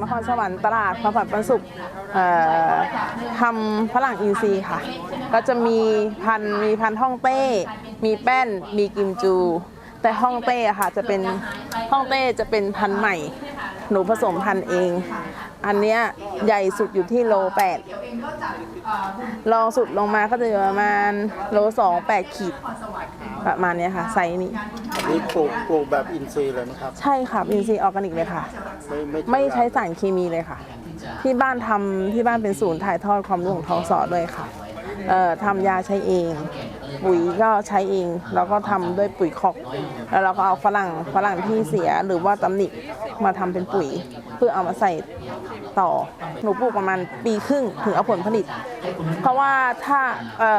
มาจากนครสวรรค์ตลาดพระผัดปันสุขเอ่อทำฝรั่งอินทรีย์ค่ะ ก็จะมีพันมีพันธุ์ฮ่องเต้ มีแป้น มีกิมจู แต่ฮ่องเต้ค่ะจะเป็นฮ่องเต้จะเป็นพันใหม่ หนูผสมพันเอง อันเนี้ยใหญ่สุดอยู่ที่โลแปดรองสุดลงมาก็จะอยู่ประมาณโลสองแปดขีดประมาณเนี้ยค่ะไซส์นี้ นนี้ปลูกปลูกแบบอินทรีย์เลยนะครับ ใช่ค่ะอินทรีย์ออร์แกนิกเลยค่ะ ไม่ไม่ไม่ใช้สารเคมีเลยค่ะ ที่บ้านทำที่บ้านเป็นศูนย์ถ่ายทอดความรู้ของทองสอด้วยค่ะเอ่อทำยาใช้เอง ปุ๋ยก็ใช้เองแล้วก็ทำด้วยปุ๋ยคอก แล้วเราก็เอาฝรั่งฝรั่งที่เสียหรือว่าตำหนิมาทำเป็นปุ๋ย เพื่อเอามาใส่ต่อหนูปลูกประมาณปีครึ่งถึงเอาผลผลิต เพราะว่าถ้า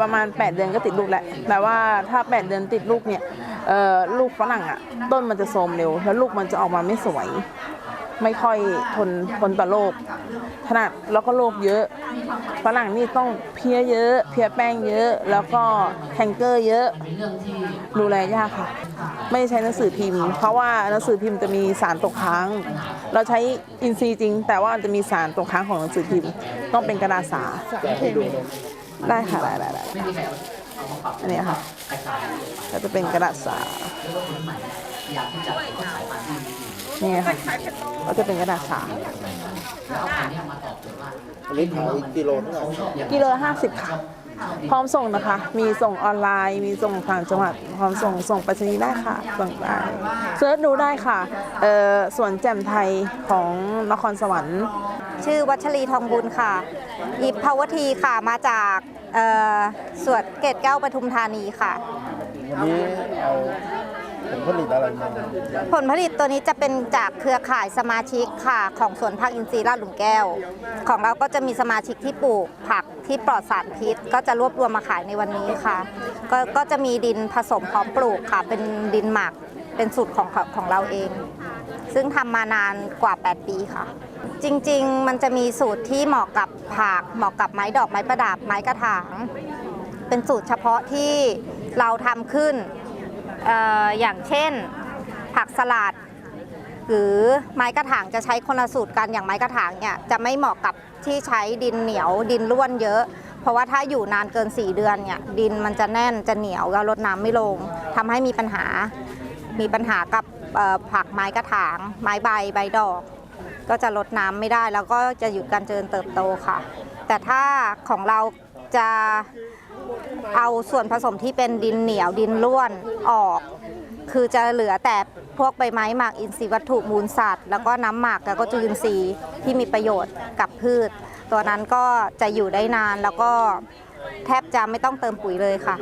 ประมาณ 8 เดือนก็ติดลูกแหล้วแต่ว่าถ้า 8 เดือนติดลูกเนี่ยลูกฝรั่งอะต้นมันจะโทรมเร็ว แล้วลูกมันจะออกมาไม่สวย ไม่ค่อยทนทนต่อโรคขนาดแล้วก็โรคเยอะฝรั่งนี่ต้องเพี้ยเยอะ เพี้ยแป้งเยอะ แล้วก็แฮงเกอร์เยอะดูแลยากค่ะ ไม่ใช้หนังสือพิมพ์ เพราะว่าหนังสือพิมพ์จะมีสารตกค้าง เราใช้อินทรีย์จริง แต่ว่ามันจะมีสารตกค้างของหนังสือพิมพ์ ต้องเป็นกระดาษสาได้ค่ะได้ได้ได้ อันนี้ค่ะก็จะเป็นกระดาษสานี่ค่ะก็จะเป็นกระดาษสาอันนี้ขายกิโลเท่าไหร่กิโลห้าสิบค่ะ พร้อมส่งนะคะ มีส่งออนไลน์ มีส่งต่างจังหวัด พร้อมส่ง ส่งไปรษณีย์ได้ค่ะ ส่งได้เสิร์ชดูได้ค่ะ เอ่อสวนแจ่มไทยของนครสวรรค์ ชื่อวัชรีทองบุญค่ะ อิบภาวทีค่ะ มาจาก เอ่อสวนเกตแก้วปทุมธานีค่ะ วันนี้เอาผลผลิตอะไรมาผลผลิตตัวนี้จะเป็นจากเครือข่ายสมาชิกค่ะ ของสวนผักอินทรีย์ลาดหลุมแก้ว ของเราก็จะมีสมาชิกที่ปลูกผักที่ปลอดสารพิษ ก็จะรวบรวมมาขายในวันนี้ค่ะ ก็ก็จะมีดินผสมพร้อมปลูกค่ะ เป็นดินหมักเป็นสูตรของของเราเอง ซึ่งทำมานานกว่า 8 ปีค่ะ จริงๆ มันจะมีสูตรที่เหมาะกับผัก เหมาะกับไม้ดอกไม้ประดับไม้กระถาง เป็นสูตรเฉพาะที่เราทำขึ้นออย่างเช่น ผักสลัดหรือไม้กระถางจะใช้คนละสูตรกันอย่างไม้กระถางเนี่ยจะไม่เหมาะกับที่ใช้ดินเหนียวดินร่วนเยอะ เพราะว่าถ้าอยู่นานเกิน 4 เดือนเนี่ยดินมันจะแน่นจะเหนียวแล้วรดน้ำไม่ลงทำให้มีปัญหามีปัญหากับ ผักไม้กระถาง ไม้ใบใบดอก ก็จะลดน้ำไม่ได้แล้วก็จะหยุดการเจริญเติบโตค่ะ แต่ถ้าของเราจะเอาส่วนผสมที่เป็นดินเหนียวดินร่วนออก คือจะเหลือแต่พวกใบไม้หมักอินทรีย์วัตถุมูลสัตว์ แล้วก็น้ำหมักแล้วก็จุลินทรีย์ที่มีประโยชน์กับพืช ตัวนั้นก็จะอยู่ได้นานแล้วก็แทบจะไม่ต้องเติมปุ๋ยเลยค่ะ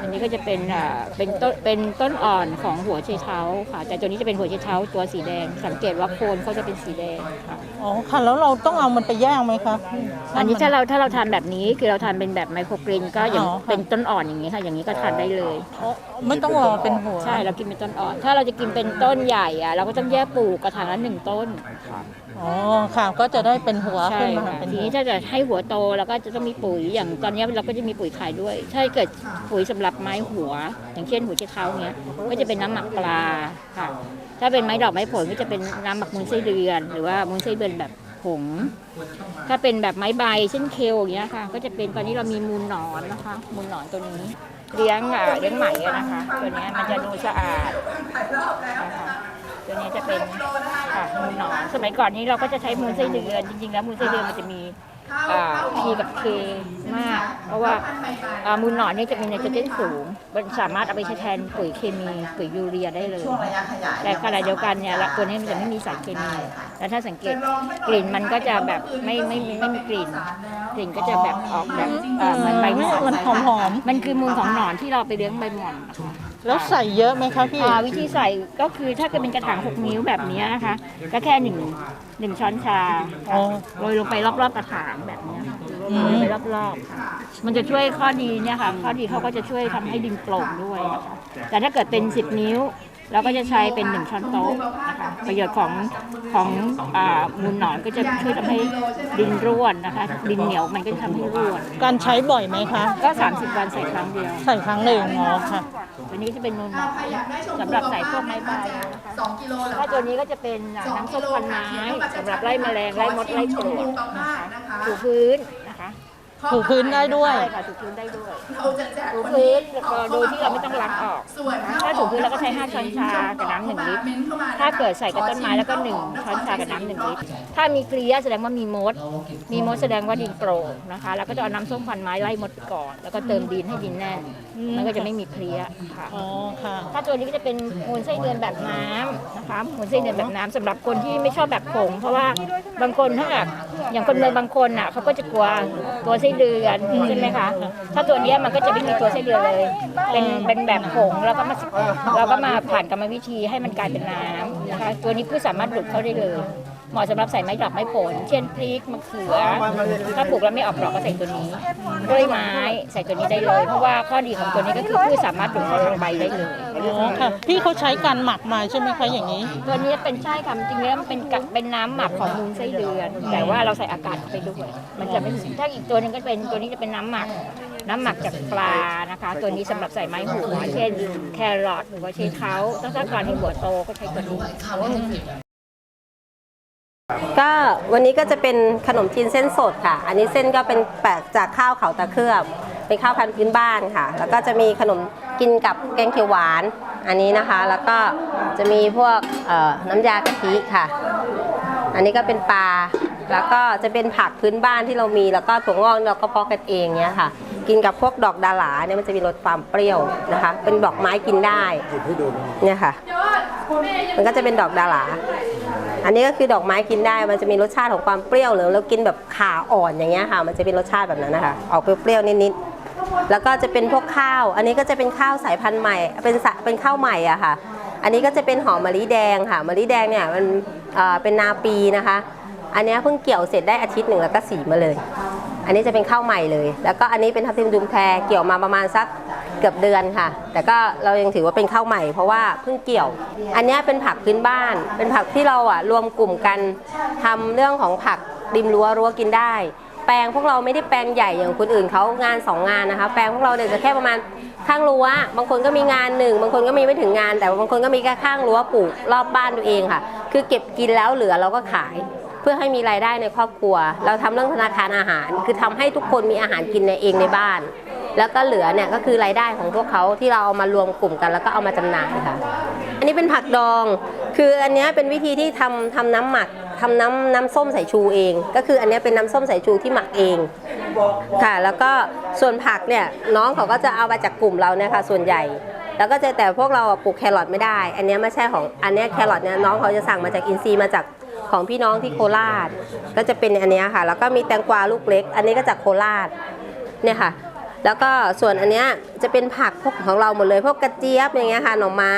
อันนี้ก็จะเป็นอ่าเป็นต้นเป็นต้นอ่อนของหัวไชเท้าค่ะ แต่ตัวนี้จะเป็นหัวไชเท้าตัวสีแดง สังเกตว่าโคนเขาจะเป็นสีแดงค่ะ อ๋อค่ะแล้วเราต้องเอามันไปย่างไหมคะ อันนี้ถ้าเราถ้าเราทานแบบนี้คือเราทานเป็นแบบไมโครกรีนก็อย่างอ๋อค่ะ เป็นต้นอ่อนอย่างนี้ค่ะ อย่างนี้ก็ทานได้เลย อ๋อไม่ต้องรอเป็นหัวใช่เรากินเป็นต้นอ่อน ถ้าเราจะกินเป็นต้นใหญ่อะเราก็ต้องแยกปลูกกระถางละหนึ่งต้นอ๋อค่ะก็จะได้เป็นหัวใช่ขึ้นมาค่ะเป็นทีหัวนี้ถ้าจะให้หัวโตเราก็จะต้องมีปุ๋ยอย่างตอนนี้เราก็จะมีปุ๋ยขายด้วย ถ้าเกิดปุ๋ยสำหรับไม้หัว อย่างเช่นหัวไชเท้าเนี้ยก็จะเป็นน้ำหมักปลาค่ะ ถ้าเป็นไม้ดอกไม้ผลก็จะเป็นน้ำหมักมูลไส้เดือน หรือว่ามูลไส้เดือนแบบผงถ้าเป็นแบบไม้ใบเช่นเคลอย่างเงี้ยค่ะ ก็จะเป็นตอนนี้เรามีมูลหนอนนะคะ มูลหนอนตัวนี้ เลี้ยงอะเลี้ยงไหมนะคะ ตัวนี้มันจะดูสะอาดนะคะตัวนี้จะเป็นค่ะมูลหนอน สมัยก่อนนี้เราก็จะใช้มูลไส้เดือน จริงๆ แล้วมูลไส้เดือนมันจะมี อ่า P กับ K มาก เพราะว่าอ่ามูลหนอนเนี่ยจะมีไนโตรเจนสูง มันสามารถเอาไปใช้แทนปุ๋ยเคมีปุ๋ยยูเรียได้เลย แต่ขณะเดียวกันเนี่ยละตัวนี้มันจะไม่มีสารเคมี แล้วถ้าสังเกตกลิ่นมันก็จะแบบไม่ไม่ไม่ไม่มีกลิ่น กลิ่นก็จะแบบออกแบบเอ่อเหมือนใบหมอนมันหอมหอมมันคือมูลของหนอนที่เราไปเลี้ยงใบหมอนนะคะๆ แล้วใส่เยอะไหมคะพี่ อ่าวิธีใส่ก็คือถ้าเกิดเป็นกระถาง 6 นิ้วแบบนี้นะคะ ก็แค่หนึ่งหนึ่งช้อนชาอ๋อโรยลงไปรอบๆกระถางแบบนี้ค่ะอืม โรยไปรอบๆค่ะมันจะช่วยข้อดีเนี่ยค่ะ ข้อดีเขาก็จะช่วยทำให้ดินโปร่งด้วยนะคะแต่ถ้าเกิดเป็น 10 นิ้ว เราก็จะใช้เป็นหนึ่งช้อนโต๊ะนะคะประโยชน์ของของอ่ามูลหนอนก็จะช่วยทำให้ดินร่วนนะคะ ดินเหนียวมันก็จะทำให้ร่วน การใช้บ่อยไหมคะ ก็ 30 วันใส่ครั้งเดียว ใส่ครั้งหนึ่งอ๋อค่ะ ตัวนี้จะเป็นมูลหนอนสำหรับใส่พวกไม้ใบนะคะถ้าตัวนี้ก็จะเป็นน้ำส้มควันไม้สำหรับไล่แมลงไล่มดไล่ปลวกนะคะถูพื้นนะคะ ถูพื้นได้ด้วย ใช่ค่ะถูพื้นได้ด้วยถูพื้นแล้วก็โดยที่เราไม่ต้องล้างออกนะคะถ้าถูพื้นเราก็ใช้5ช้อนชากับน้ำหนึ่งลิตร ถ้าเกิดใส่กับต้นไม้แล้วก็หนึ่งช้อนชากับน้ำหนึ่งลิตร ถ้ามีเกลียแสดงว่ามีมด มีมดแสดงว่าดินโปร่งนะคะ แล้วก็จะเอาน้ำส้มควันไม้ไล่มดไปก่อน แล้วก็เติมดินให้ดินแน่นมันก็จะไม่มีเพลี้ยค่ะ อ๋อค่ะ ถ้าตัวนี้ก็จะเป็นมูลไส้เดือนแบบน้ำนะคะมูลไส้เดือนแบบน้ำสำหรับคนที่ไม่ชอบแบบผง เพราะว่าบางคนถ้าแบบอย่างคนเมืองบางคนอะเขาก็จะกลัว ตัวไส้เดือนใช่ไหมคะ ถ้าตัวเนี้ยมันก็จะไม่มีตัวไส้เดือนเลย เป็นเป็นแบบผงแล้วก็มาเราก็มาผ่านกรรมวิธีให้มันกลายเป็นน้ำนะคะ ตัวนี้พืชสามารถดูดเข้าได้เลย เหมาะสำหรับใส่ไม้ดอกไม้ผล เช่นพริกมะเขือ ถ้าปลูกแล้วไม่ออกดอกก็ใส่ตัวนี้กล้วยไม้ใส่ตัวนี้ได้เลย เพราะว่าข้อดีของตัวนี้ก็คือพืชสามารถดูดเข้าทางใบได้เลย อ๋อค่ะพี่เขาใช้การหมักมาใช่ไหมคะอย่างนี้ ตัวนี้เป็นใช่ค่ะจริงๆแล้วมันเป็นกะเป็นน้ำหมักของมูลไส้เดือน แต่ว่าเราใส่อากาศเข้าไปด้วยมันจะไม่เหมือนถ้าอีกตัวหนึงก็เป็นตัวนี้จะเป็นน้ำหมัก น้ำหมักจากปลานะคะ ตัวนี้สำหรับใส่ไม้หัวเช่นแครอทหรือว่าเชเขาถ้าต้องการให้หัวโตก็ใช้ตัวนี้ ก็วันนี้ก็จะเป็นขนมจีนเส้นสดค่ะ อันนี้เส้นก็เป็นแปะจากข้าวเขาตะเคลือบ เป็นข้าวพันธุ์พื้นบ้านค่ะ แล้วก็จะมีขนมกินกับแกงเขียวหวาน อันนี้นะคะ แล้วก็จะมีพวกเอ่อน้ำยากะทิค่ะ อันนี้ก็เป็นปลา แล้วก็จะเป็นผักพื้นบ้านที่เรามี แล้วก็ถั่วงอกเราก็เพาะกันเองเนี้ยค่ะ กินกับพวกดอกดาหลาเนี่ยมันจะมีรสความเปรี้ยวนะคะ เป็นดอกไม้กินได้หยิบให้ดูหน่อยเนี่ยค่ะ มันก็จะเป็นดอกดาหลา อันนี้ก็คือดอกไม้กินได้มันจะมีรสชาติของความเปรี้ยวหรือเรากินแบบขาอ่อนอย่างเงี้ยค่ะ มันจะเป็นรสชาติแบบนั้นนะคะออกเปรี้ยวๆนิดๆแล้วก็จะเป็นพวกข้าว อันนี้ก็จะเป็นข้าวสายพันธุ์ใหม่ เป็นเป็นข้าวใหม่อะค่ะ อันนี้ก็จะเป็นหอมมะลิแดงค่ะมะลิแดงเนี่ยมันเอ่อเป็นนาปีนะคะ อันนี้เพิ่งเกี่ยวเสร็จได้อาทิตย์หนึ่งแล้วก็สีมาเลย อันนี้จะเป็นข้าวใหม่เลย แล้วก็อันนี้เป็นทับทิมดุมแพรเกี่ยวมาประมาณสัก เกือบเดือนค่ะ แต่ก็เรายังถือว่าเป็นข้าวใหม่เพราะว่าเพิ่งเกี่ยว อันนี้เป็นผักพื้นบ้าน เป็นผักที่เราอะรวมกลุ่มกันทำเรื่องของผักริมรั้วรั้วกินได้ แปลงพวกเราไม่ได้แปลงใหญ่อย่างคนอื่นเขางานสองงานนะคะ แปลงพวกเราเนี่ยจะแค่ประมาณข้างรั้ว บางคนก็มีงานหนึ่งบางคนก็มีไม่ถึงงาน แต่บางคนก็มีแค่ข้างรั้วปลูกรอบบ้านตัวเองค่ะ คือเก็บกินแล้วเหลือเราก็ขายเพื่อให้มีรายได้ในครอบครัว เราทำเรื่องธนาคารอาหาร คือทำให้ทุกคนมีอาหารกินในเองในบ้าน แล้วก็เหลือเนี่ยก็คือรายได้ของพวกเขาที่เราเอามารวมกลุ่มกัน แล้วก็เอามาจำหน่ายค่ะ อันนี้เป็นผักดอง คืออันนี้เป็นวิธีที่ทำทำน้ำหมักทำน้ำน้ำส้มสายชูเอง ก็คืออันนี้เป็นน้ำส้มสายชูที่หมักเองค่ะ แล้วก็ส่วนผักเนี่ยน้องเขาก็จะเอามาจากกลุ่มเราเนี่ยค่ะส่วนใหญ่ แล้วก็จะแต่พวกเราปลูกแครอทไม่ได้ อันนี้ไม่ใช่ของอันนี้แครอทเนี่ยน้องเขาจะสั่งมาจากอินซีมาจากของพี่น้องที่โคราช ก็จะเป็นอันนี้ค่ะ แล้วก็มีแตงกวาลูกเล็ก อันนี้ก็จากโคราชเนี่ยค่ะ แล้วก็ส่วนอันเนี้ยจะเป็นผักพวกของเราหมดเลย พวกกระเจี๊ยบอย่างเงี้ยค่ะหน่อไม้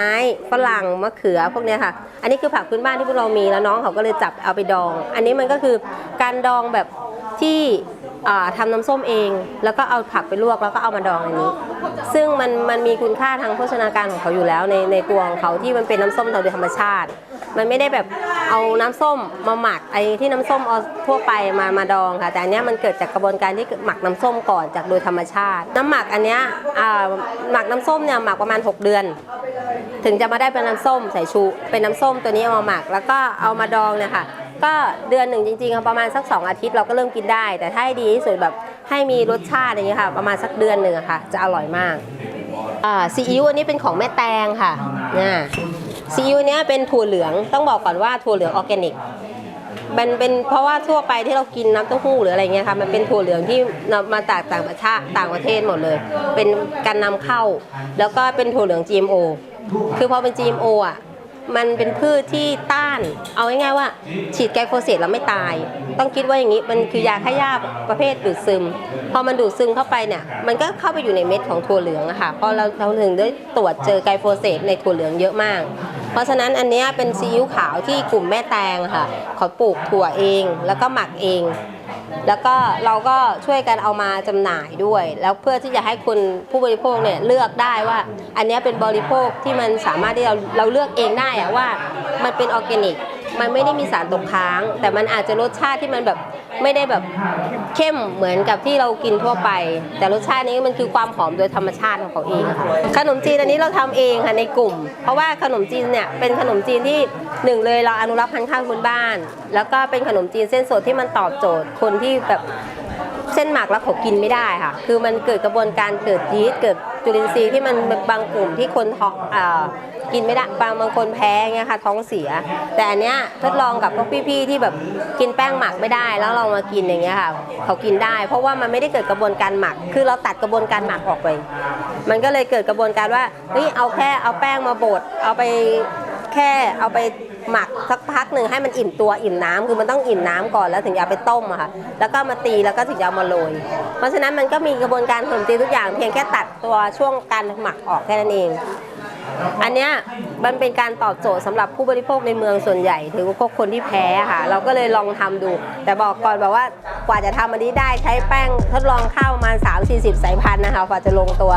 ฝรั่งมะเขือพวกเนี้ยค่ะ อันนี้คือผักพื้นบ้านที่พวกเรามีแล้วน้องเขาก็เลยจับเอาไปดอง อันนี้มันก็คือการดองแบบที่ทำน้ำส้มเอง แล้วก็เอาผักไปลวกแล้วก็เอามาดองอันนี้ ซึ่งมันมันมีคุณค่าทางโภชนาการของเขาอยู่แล้วในในตัวของเขาที่มันเป็นน้ำส้มโดยธรรมชาติ มันไม่ได้แบบ เอาน้ำส้มมาหมักไอ้ที่น้ำส้มเอาทั่วไปมามาดองค่ะ แต่อันนี้มันเกิดจากกระบวนการที่หมักน้ำส้มก่อนจากโดยธรรมชาติ น้ำหมักอันนี้หมักน้ำส้มเนี่ยหมักประมาณ 6 เดือน ถึงจะมาได้เป็นน้ำส้มใส่ชูเป็นน้ำส้มตัวนี้เอามาหมัก แล้วก็เอามาดองเนี่ยค่ะก็เดือนหนึ่งจริงๆประมาณสัก 2 อาทิตย์เราก็เริ่มกินได้ แต่ถ้าให้ดีที่สุดแบบให้มีรสชาติอย่างเงี้ยค่ะ ประมาณสักเดือนหนึ่งค่ะ จะอร่อยมากซีอิ๊วอันนี้เป็นของแม่แตงค่ะเนี่ย ซีอิ๊วเนี้ยเป็นถั่วเหลืองต้องบอกก่อนว่าถั่วเหลืองออร์แกนิกมันเป็นเพราะว่าทั่วไปที่เรากินน้ำเต้าหู้หรืออะไรเงี้ยค่ะมันเป็นถั่วเหลืองที่นมาจากต่างประเทศต่างประเทศหมดเลย เป็นการนำเข้า แล้วก็เป็นถั่วเหลือง GMO คือพอเป็น GMO อะ มันเป็นพืชที่ต้าน เอาง่ายๆว่า ฉีดไกลโฟเสตแล้วไม่ตาย ต้องคิดว่าอย่างนี้มันคือยาฆ่าหญ้าประเภทดูดซึม พอมันดูดซึมเข้าไปเนี่ย มันก็เข้าไปอยู่ในเม็ดของถั่วเหลืองอะค่ะพอเราเราถึงได้ตรวจเจอไกลโฟเสตในถั่วเหลืองเยอะมาก เพราะฉะนั้นอันนี้เป็นซีอิ๊วขาวที่กลุ่มแม่แตงค่ะเขาปลูกถั่วเองแล้วก็หมักเอง แล้วก็เราก็ช่วยกันเอามาจำหน่ายด้วย แล้วเพื่อที่จะให้คุณผู้บริโภคเนี่ยเลือกได้ว่า อันนี้เป็นบริโภคที่มันสามารถที่เราเราเลือกเองได้อะว่า มันเป็นออร์แกนิก มันไม่ได้มีสารตกค้าง แต่มันอาจจะรสชาติที่มันแบบไม่ได้แบบเข้มเหมือนกับที่เรากินทั่วไป แต่รสชาตินี้มันคือความหอมโดยธรรมชาติของเขาเองค่ะขนมจีนอันนี้เราทำเองค่ะในกลุ่ม เพราะว่าขนมจีนเนี่ยเป็นขนมจีนที่หนึ่งเลยเราอนุรักษ์พันธุ์ข้าวพื้นบ้าน แล้วก็เป็นขนมจีนเส้นสดที่มันตอบโจทย์คนที่แบบ เส้นหมักแล้วเขากินไม่ได้ค่ะ คือมันเกิดกระบวนการเกิดยีสต์เกิดจุลินทรีย์ที่มันบางกลุ่มที่คนท้องกินไม่ได้บางบางคนแพ้เงี้ยค่ะ ท้องเสีย แต่อันเนี้ยทดลองกับพวกพี่ๆที่แบบกินแป้งหมักไม่ได้ แล้วเรามากินอย่างเงี้ยค่ะ เขากินได้ เพราะว่ามันไม่ได้เกิดกระบวนการหมัก คือเราตัดกระบวนการหมักออกไป มันก็เลยเกิดกระบวนการว่าเฮ้ยเอาแค่เอาแป้งมาบดเอาไปแค่เอาไป หมักสักพักหนึ่งให้มันอิ่มตัวอิ่มน้ำคือมันต้องอิ่มน้ำก่อนแล้วถึงจะเอาไปต้มอะค่ะแล้วก็มาตีแล้วก็ถึงจะเอามาโรยเพราะฉะนั้นมันก็มีกระบวนการขนมจีนทุกอย่างเพียงแค่ตัดตัวช่วงการหมักออกแค่นั้นเอง อันเนี้ยมันเป็นการตอบโจทย์สำหรับผู้บริโภคในเมืองส่วนใหญ่ถึงพวกคนที่แพ้ค่ะ เราก็เลยลองทำดู แต่บอกก่อนแบบว่ากว่าจะทำอันนี้ได้ใช้แป้งทดลองข้าวประมาณ3-40สายพันธุ์นะคะกว่าจะลงตัว